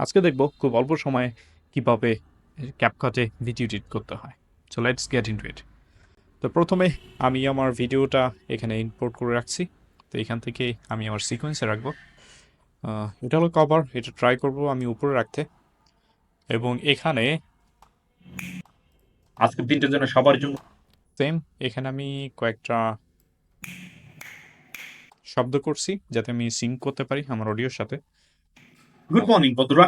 আজকে দেখব খুব অল্প সময়ে কীভাবে ক্যাপকাটে ভিডিও এডিট করতে হয়। So let's get into it তো প্রথমে আমি আমার ভিডিওটা এখানে ইম্পোর্ট করে রাখছি। তো এখান থেকে আমি আমার সিকোয়েন্সে রাখব। এটা হলো কভার এটা ট্রাই করব আমি উপরে রাখতে। এবং এখানে আজকের দিনটার জন্য সবার জন্য সেম এখানে আমি কয়েকটা শব্দ করছি যাতে আমি সিঙ্ক করতে পারি আমার অডিওর সাথে। গুড মর্নিং বন্ধুরা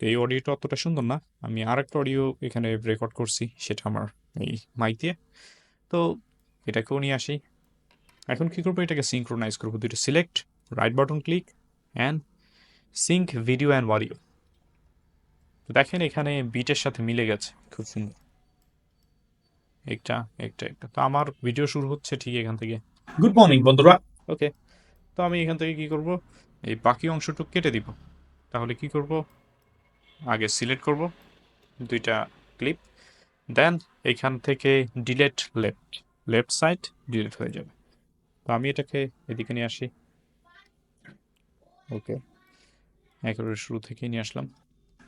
এই অডিওটা অতটা সুন্দর না। আমি আরেকটা অডিও এখানে রেকর্ড করছি সেটা আমার এই মাইক দিয়ে। তো এটাকেও নিয়ে আসি। এখন কি করব? এটাকে সিঙ্ক্রোনাইজ করব। দুটো select right button click and sync video and audio দেখেন এখানে বিটের সাথে মিলে গেছে। খুব সুন্দর। একটা একটা একটা। তো আমার ভিডিও শুরু হচ্ছে ঠিক এখান থেকে। গুড মর্নিং বন্ধুরা ওকে তো আমি এখান থেকে কি করব? এই বাকি অংশটুকু কেটে দিব। তাহলে কি করব? আগে সিলেক্ট করব দুইটা ক্লিপ দেন এখান থেকে delete left left side delete হয়ে যাবে। তো আমি এটাকে এদিকে নিয়ে আসি। ওকে একেবারে শুরু থেকেই নিয়ে আসলাম।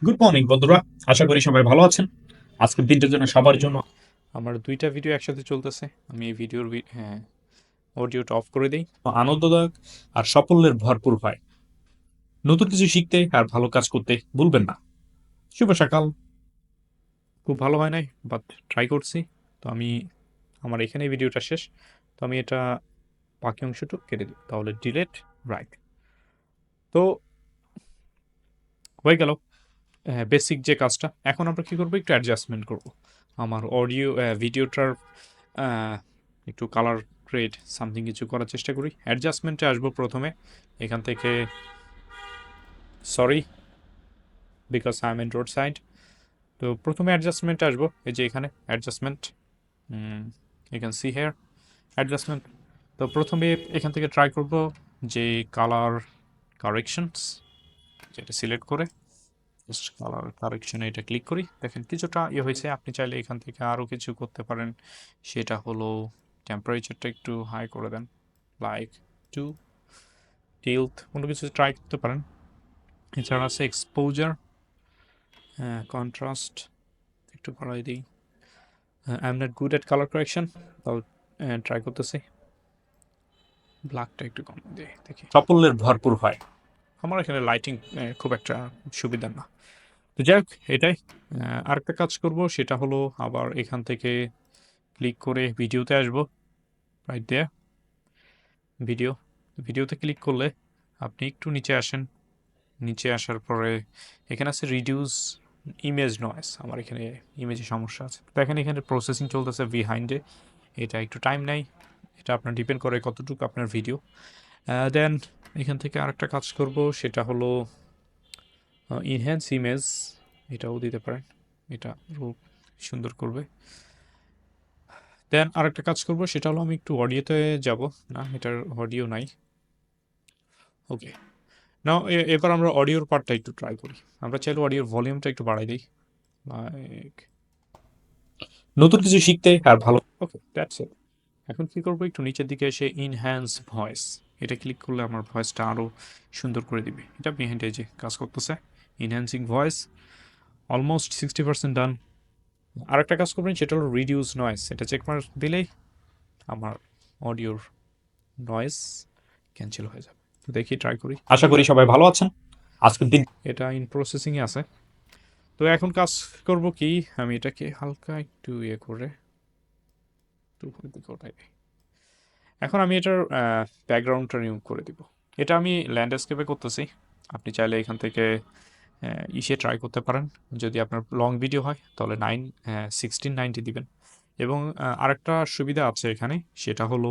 গুড মর্নিং বন্ধুরা আশা করি সবাই ভালো আছেন। আজকের দিনটার জন্য সবার জন্য আমার দুইটা ভিডিও একসাথে চলতেছে। আমি এই ভিডিওর হ্যাঁ অডিওটা অফ করে দিই। আনন্দদায়ক আর সাফল্যের ভরপুর হয়। নতুন কিছু শিখতে আর ভালো কাজ করতে ভুলবেন না। শুভ সকাল। খুব ভালো হয় নাই বাট ট্রাই করছি। তো আমি, আমার এখানে ভিডিওটা শেষ। তো আমি এটা বাকি অংশটুকু কেটে দিই। তাহলে ডিলেট রাইট তো হয়ে গেল বেসিক যে কাজটা। এখন আমরা কী করব? একটু অ্যাডজাস্টমেন্ট করব। আমার অডিও ভিডিওটার একটু কালার গ্রেড সামথিং কিছু করার চেষ্টা করি। অ্যাডজাস্টমেন্টে আসব প্রথমে। এখান থেকে sorry because I am in road side তো প্রথমে অ্যাডজাস্টমেন্ট আসব। এই যে এখানে adjustment you can see here adjustment তো প্রথমে এখান থেকে ট্রাই করব যে কালার কারেকশনস যেটা সিলেক্ট করে। জাস্ট কালার কারেকশনে এটা ক্লিক করি। দেখেন কিছুটা ইয়ে হয়েছে। আপনি চাইলে এখান থেকে আরও কিছু করতে পারেন। সেটা হলো টেম্পারেচারটা একটু হাই করে দেন। লাইক টু টিলথ কোনো কিছু ট্রাই করতে পারেন। এছাড়া আছে এক্সপোজার কন্ট্রাস্ট একটু বাড়াই দিই। I am not good at colour correction তাও ট্রাই করতেছি। ব্ল্যাকটা একটু কম দিই দেখি। সাফল্যের ভরপুর হয়। আমার এখানে লাইটিং খুব একটা সুবিধা না। তো যাই হোক এটাই। আহ, আরেকটা কাজ করব সেটা হলো আবার এখান থেকে ক্লিক করে ভিডিওতে আসব রাইট দেয়া ভিডিও ভিডিওতে ক্লিক করলে আপনি একটু নিচে আসেন। নিচে আসার পরে এখানে আছে রিডিউস ইমেজ নয়েস আমার এখানে ইমেজে সমস্যা আছে। দেখেন এখানে প্রসেসিং চলতেছে বিহাইন্ডে এটা একটু টাইম নেয়, এটা আপনার ডিপেন্ড করে কতটুকু আপনার ভিডিও দেন এখান থেকে আরেকটা কাজ করব, সেটা হলো ইনহ্যান্স ইমেজ এটাও দিতে পারেন, এটা রূপ সুন্দর করবে। দেন আরেকটা কাজ করব, সেটা হলো আমি একটু অডিওতে যাব, না, এটার অডিও নাই। ওকে না এবার আমরা অডিওর পার্টটা একটু ট্রাই করি। আমরা চাইলে অডিওর ভলিউমটা একটু বাড়াই দিই। লাইক নতুন কিছু শিখতে আর ভালো ওকে দ্যাটস ইট এখন কি করব? একটু নিচের দিকে এসে ইনহ্যান্স ভয়েস এটা ক্লিক করলে আমার ভয়েসটা আরও সুন্দর করে দিবে। এটা বিহাইন্ড যে কাজ করতেছে enhancing voice almost sixty percent done আর একটা কাজ করবেন সেটা হলো রিডিউস নয়েস এটা চেক মার দিলেই আমার অডিওর নয়েস ক্যান্সেল হয়ে যাবে। দেখি ট্রাই করি। আশা করি সবাই ভালো আছেন। আজকের দিন এটা ইন প্রসেসিংয়ে আছে। তো এখন কাজ করব কি? আমি এটাকে হালকা একটু ইয়ে করে একটু এখন আমি এটার ব্যাকগ্রাউন্ডটা রিমুভ করে দিব। এটা আমি ল্যান্ডস্কেপে করতেছি। আপনি চাইলে এখান থেকে ইসে ট্রাই করতে পারেন। যদি আপনার লং ভিডিও হয় তাহলে নাইন সিক্সটিন নাইনটি দিবেন। এবং আরেকটা সুবিধা আছে এখানে, সেটা হলো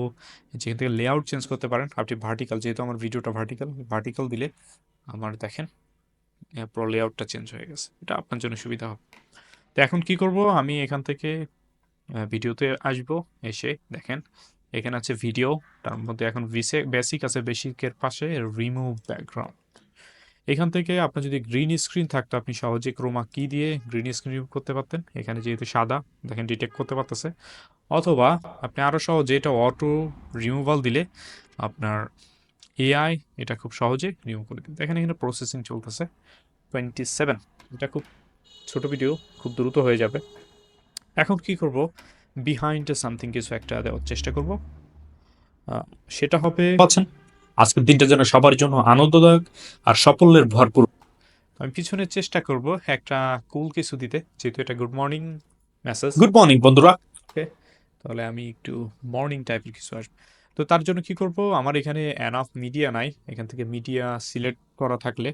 যেখান থেকে লেআউট চেঞ্জ করতে পারেন। আপনি ভার্টিক্যাল যেহেতু আমার ভিডিওটা ভার্টিক্যাল ভার্টিক্যাল দিলে আমার দেখেন পুরো লেআউটটা চেঞ্জ হয়ে গেছে। এটা আপনার জন্য সুবিধা হবে। তো এখন কি করব? আমি এখান থেকে ভিডিওতে আসব, এসে দেখেন, এখানে আছে ভিডিও তার মধ্যে এখন বেসিক আছে বেসিকের পাশে রিমুভ ব্যাকগ্রাউন্ড এখান থেকে আপনার যদি গ্রিন স্ক্রিন থাকতো, আপনি সহজে ক্রোমা কি দিয়ে গ্রিন স্ক্রিন করতে পারতেন। এখানে যেহেতু সাদা, দেখেন ডিটেক্ট করতে পারতেছে। অথবা আপনি আরও সহজে এটা অটো রিমুভাল দিলে আপনার এআই এটা খুব সহজে রিমুভ করে দিন দেখেন এখানে প্রসেসিং চলতেছে। টোয়েন্টি সেভেন এটা খুব ছোট ভিডিও খুব দ্রুত হয়ে যাবে। এখন কি করব? বিহাইন্ড সামথিং কিছু একটা দেওয়ার চেষ্টা করব। সেটা হবে পাচ্ছেন? আজকের দিনটা যেন সবার জন্য আনন্দদায়ক আর সাফল্যের ভরপুর। আমি পিছনে চেষ্টা করব একটা কুল কিছু দিতে যেহেতু এটা good morning message good morning বন্ধুরা। তাহলে আমি একটু মর্নিং টাইপের কিছু আসবে তো তার জন্য কি করব আমার এখানে অ্যানাফ মিডিয়া নাই এখান থেকে মিডিয়া সিলেক্ট করা থাকলে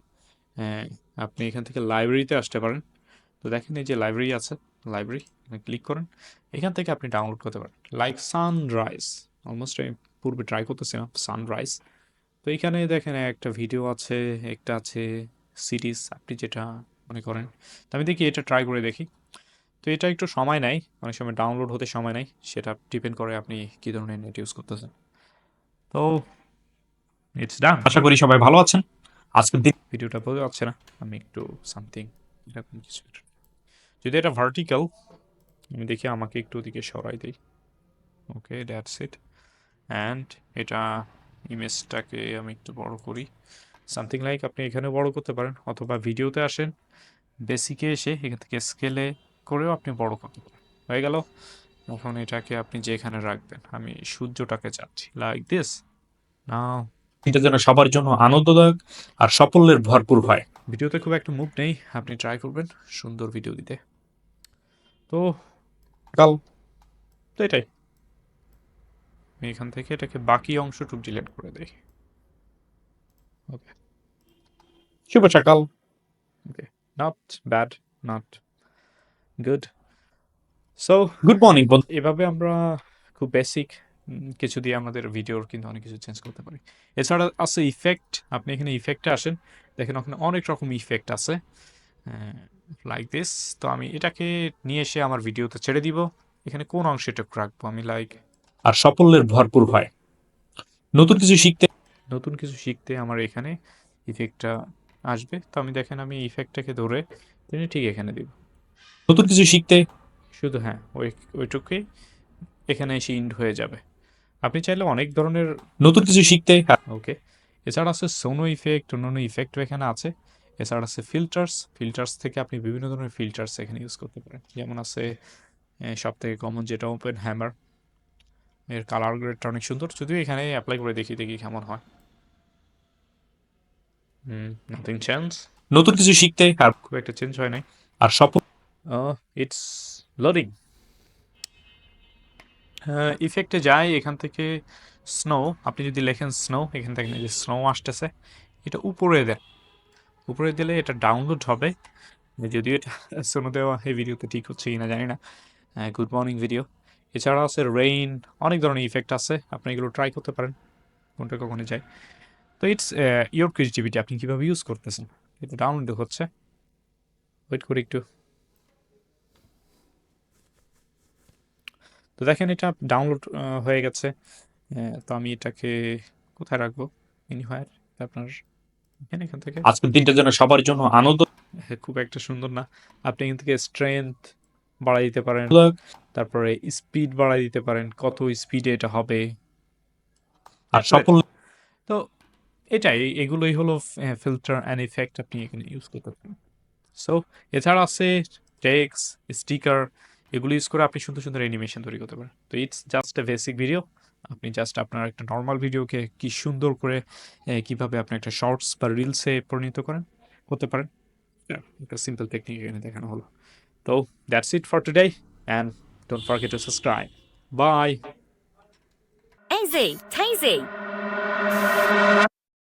আহ, আপনি এখান থেকে লাইব্রেরিতে আসতে পারেন। তো দেখেন এই যে লাইব্রেরি আছে লাইব্রেরি ক্লিক করেন এখান থেকে আপনি ডাউনলোড করতে পারেন। লাইক সানরাইজ অলমোস্ট আমি পূর্বে ট্রাই করতেছিলাম সানরাইজ তো এখানে দেখেন একটা ভিডিও আছে একটা আছে সিরিজ আপনি যেটা মনে করেন। তো আমি দেখি এটা ট্রাই করে দেখি। তো এটা একটু সময় নেয় অনেক সময় ডাউনলোড হতে সময় নেয় সেটা ডিপেন্ড করে আপনি কী ধরনের নেট ইউজ করতেছেন। তো ইটস ডান আশা করি সবাই ভালো আছেন। আজকের দিন ভিডিওটা বোঝা যাচ্ছে না আমি একটু সামথিং এরকম কিছু যদি এটা ভার্টিক্যাল আমি দেখি আমাকে একটু ওদিকে সরাই দিই। ওকে দ্যাটস ইট অ্যান্ড এটা ইমেজটাকে আমি একটু বড় করি। সামথিং লাইক আপনি এখানে বড় করতে পারেন, অথবা ভিডিওতে আসেন বেসিকে এসে এখান থেকে স্কেলে করেও আপনি বড় করতে পারেন। হয়ে গেল। এখন এটাকে আপনি যেখানে রাখবেন, আমি সূর্যটাকে চাচ্ছি। লাইক দিস না এটা যেন সবার জন্য আনন্দদায়ক আর সাফল্যের ভরপুর হয়। ভিডিওতে খুব একটা মুভ নেই, আপনি ট্রাই করবেন, সুন্দর ভিডিও দিতে। তো, কাল, তো এটাই। আমি এখান থেকে এটাকে বাকি অংশটুকু ডিলিট করে দেই। ওকে শুভ সকাল okay not bad not good so good morning এভাবে আমরা খুব বেসিক কিছু দিয়ে আমাদের ভিডিওর কিন্তু অনেক কিছু চেঞ্জ করতে পারি। এছাড়া আছে ইফেক্ট আপনি এখানে ইফেক্টে আসেন দেখেন ওখানে অনেক রকম ইফেক্ট আছে লাইক দিস তো আমি এটাকে নিয়ে এসে আমার ভিডিওতে ছেড়ে দিব। এখানে কোন অংশটা রাখব? আমি লাইক আর সাফল্যের ভরপুর হয়। নতুন কিছু শিখতে নতুন কিছু শিখতে আমার এখানে ইফেক্টটা আসবে। তো আমি দেখেন আমি ইফেক্টটাকে ধরে তিনি ঠিক এখানে দিব। নতুন কিছু শিখতে শুধু হ্যাঁ ওই ওইটুকুই এখানে এসে ইন্ড হয়ে যাবে। আপনি চাইলে অনেক ধরনের নতুন কিছু শিখতে ওকে এছাড়া আছে সোনো ইফেক্ট অন্যান্য ইফেক্টও এখানে আছে। এছাড়া আছে ফিল্টার্স ফিল্টার্স থেকে আপনি বিভিন্ন ধরনের ফিল্টার্স এখানে ইউজ করতে পারেন। যেমন আছে সব থেকে কমন যেটা ওপেন হ্যামার এর কালার গ্রেডটা অনেক সুন্দর। যদিও এখানে অ্যাপ্লাই করে দেখি দেখি কেমন হয়। হুম নাথিং চেঞ্জ নতুন কিছু শিখতে আর খুব একটা চেঞ্জ হয় নাই। আর সফল ইটস লোডিং ইফেক্টে যাই এখান থেকে স্নো আপনি যদি লেখেন স্নো এখান থেকে যে স্নো আসতেছে এটা উপরে দেন উপরে দিলে এটা ডাউনলোড হবে। যদিও এটা স্নো দেওয়া এই ভিডিওতে ঠিক হচ্ছে কিনা জানি না। গুড মর্নিং ভিডিও এছাড়া আছে রেইন অনেক ধরনের ইফেক্ট আছে। আপনি এগুলো ট্রাই করতে পারেন কোনটা কখনো যায়। তো ইটস ইয়োর ক্রিয়েটিভিটি আপনি কীভাবে ইউজ করতেছেন? এটা ডাউনলোড হচ্ছে। ওয়েট করি একটু। তো দেখেন এটা ডাউনলোড হয়ে গেছে। আহ, তো আমি এটাকে কোথায় রাখব? এনিহোয়ার আপনার এখানে এখান থেকে? আজকের দিনটা যেন সবার জন্য আনন্দ হ্যাঁ, খুব একটা সুন্দর না। আপনি এখান থেকে স্ট্রেংথ বাড়াই দিতে পারেন। তারপরে স্পিড বাড়াই দিতে পারেন কত স্পিডে এটা হবে। আর সাফল্য তো এটাই এগুলোই হলো ফিল্টার অ্যান্ড ইফেক্ট আপনি এখানে ইউজ করতে পারেন। সো এছাড়া আছে টেক্স স্টিকার এগুলো ইউজ করে আপনি সুন্দর সুন্দর অ্যানিমেশন তৈরি করতে পারেন। তো it's just a basic video আপনি জাস্ট আপনার একটা নর্মাল ভিডিওকে কি সুন্দর করে কীভাবে আপনি একটা শর্টস বা রিলসে পরিণত করেন করতে পারেন। একটা সিম্পল টেকনিক এখানে দেখানো হলো। So that's it for today, and don't forget to subscribe. Bye. AZ, Tazy.